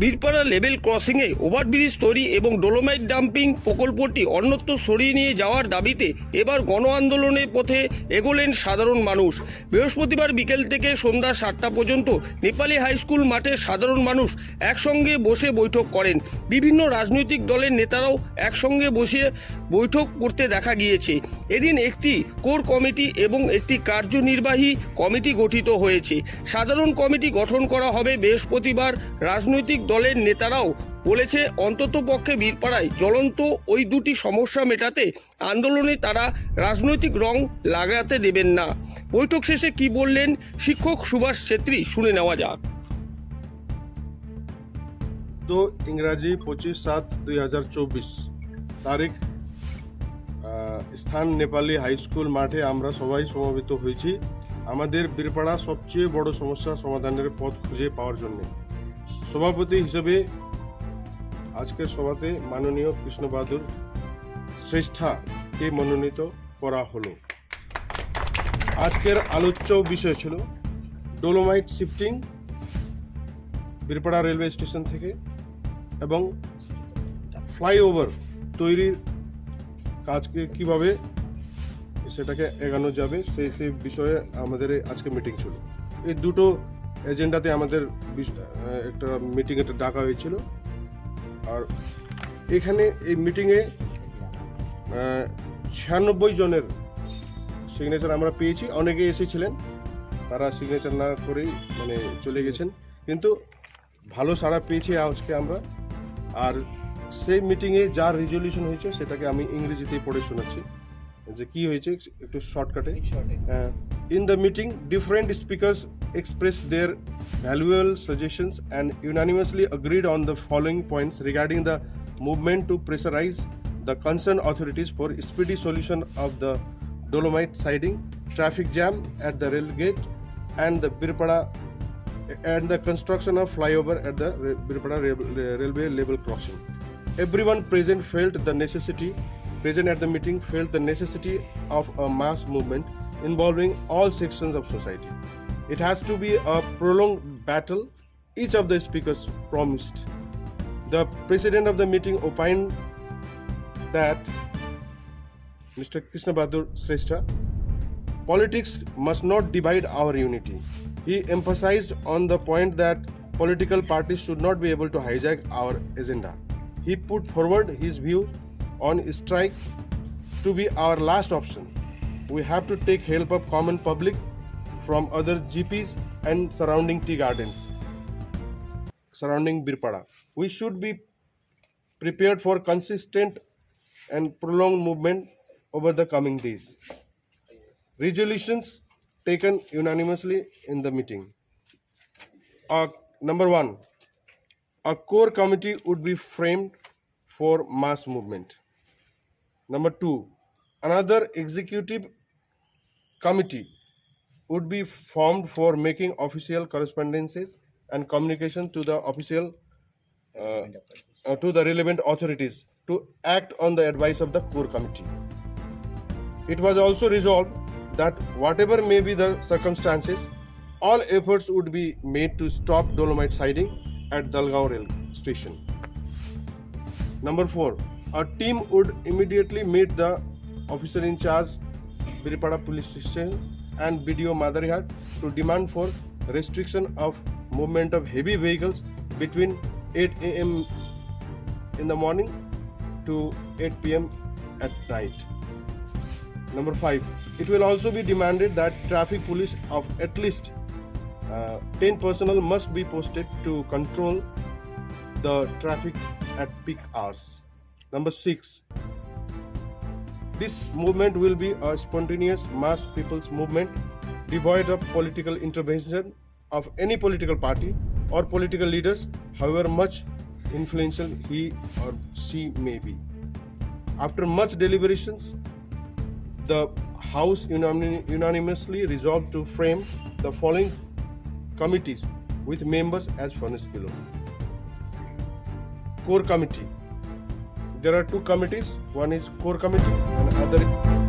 Birpara level ক্রসিংয়ে overbridge তৈরি এবং dolomite dumping প্রকল্পটি অন্যত্র সরিয়ে নিয়ে যাওয়ার দাবিতে এবার গণ আন্দোলনের পথে এগোলেন সাধারণ মানুষ। বৃহস্পতিবার বিকেল থেকে সন্ধ্যা সাতটা পর্যন্ত নেপালি হাই স্কুল মাঠে সাধারণ মানুষ একসঙ্গে বসে বৈঠক করেন। বিভিন্ন রাজনৈতিক দলের নেতারাও একসঙ্গে বসে বৈঠক করতে দেখা গিয়েছে। এদিন একটি কোর কমিটি এবং একটি কার্যনির্বাহী কমিটি গঠিত হয়েছে। সাধারণ কমিটি গঠন করা হবে বৃহস্পতিবার। রাজনৈতিক দলের নেতারাও বলেছে অন্ততপক্ষে বীরপাড়ায় জ্বলন্ত ওই দুটি সমস্যা মেটাতে আন্দোলনে তারা রাজনৈতিক রং লাগাতে দেবেন না। বৈঠক শেষে কি বললেন শিক্ষক সুভাষ ছেত্রী? শুনে নেওয়া যাক। তো ইংরাজি পঁচিশ সাত দুই হাজার চব্বিশ তারিখ স্থান নেপালি হাই স্কুল মাঠে আমরা সবাই সমবেত হয়েছি। আমাদের বীরপাড়া সবচেয়ে বড় সমস্যা সমাধানের পথ খুঁজে পাওয়ার জন্য। সভাপতি হিসেবে আজকের সভাতে মাননীয় কৃষ্ণ বাহাদুর শ্রেষ্ঠাকে মনোনীত করা হলো। আজকের আলোচ্য বিষয় ছিল dolomite shifting Birpara railway station থেকে এবং ফ্লাইওভার তৈরির কাজকে কীভাবে সেটাকে এগানো যাবে, সেই সেই বিষয়ে আমাদের আজকে মিটিং ছিল। এই দুটো এজেন্ডাতে আমাদের একটা মিটিং একটা ডাকা হয়েছিল। আর এখানে এই মিটিংয়ে ছিয়ানব্বই জনের সিগনেচার আমরা পেয়েছি। অনেকে এসেছিলেন। তারা সিগনেচার না করেই মানে চলে গেছেন। কিন্তু ভালো সাড়া পেয়েছি আজকে আমরা। আর সেই মিটিংয়ে যা রেজলিউশন হয়েছে, সেটাকে আমি ইংরেজিতেই পড়ে শোনাচ্ছি। যে কি হয়েছে একটু শর্টকাটে in the meeting different speakers expressed their valuable suggestions and unanimously agreed on the following points regarding the movement to pressurize the concerned authorities for speedy solution of the dolomite siding, traffic jam at the rail gate, and the Birpada and the construction of flyover at the Ra- Birpada rail- railway level crossing. Everyone present felt the necessity present at the meeting felt the necessity of a mass movement involving all sections of society. It has to be a prolonged battle, each of the speakers promised. The president of the meeting opined that Mr. Krishna Bahadur Srestha Politics must not divide our unity. He emphasized on the point that political parties should not be able to hijack our agenda. He put forward his view on strike to be our last option. We have to take help of common public from other GPs and surrounding tea gardens surrounding Birpada. We should be prepared for consistent and prolonged movement over the coming days resolutions taken unanimously in the meeting. Uh, number one, a core committee would be framed for mass movement. Number two, another executive committee would be formed for making official correspondences and communication to the official uh, uh, to the relevant authorities to act on the advice of the core committee. It was also resolved that whatever may be the circumstances, all efforts would be made to stop dolomite siding at Dalgaon rail station. Number four, a team would immediately meet the officer in charge, Biripada police station and BDO Madarihat to demand for restriction of movement of heavy vehicles between 8 a.m. in the morning to 8 p.m. at night. Number five, it will also be demanded that traffic police of at least uh, 10 personnel must be posted to control the traffic at peak hours. Number six, this movement will be a spontaneous mass people's movement devoid of political intervention of any political party or political leaders, however much influential he or she may be. After much deliberations, the House unanimously resolved to frame the following committees with members as furnished below. Core Committee. There are two committees. One is Core Committee and other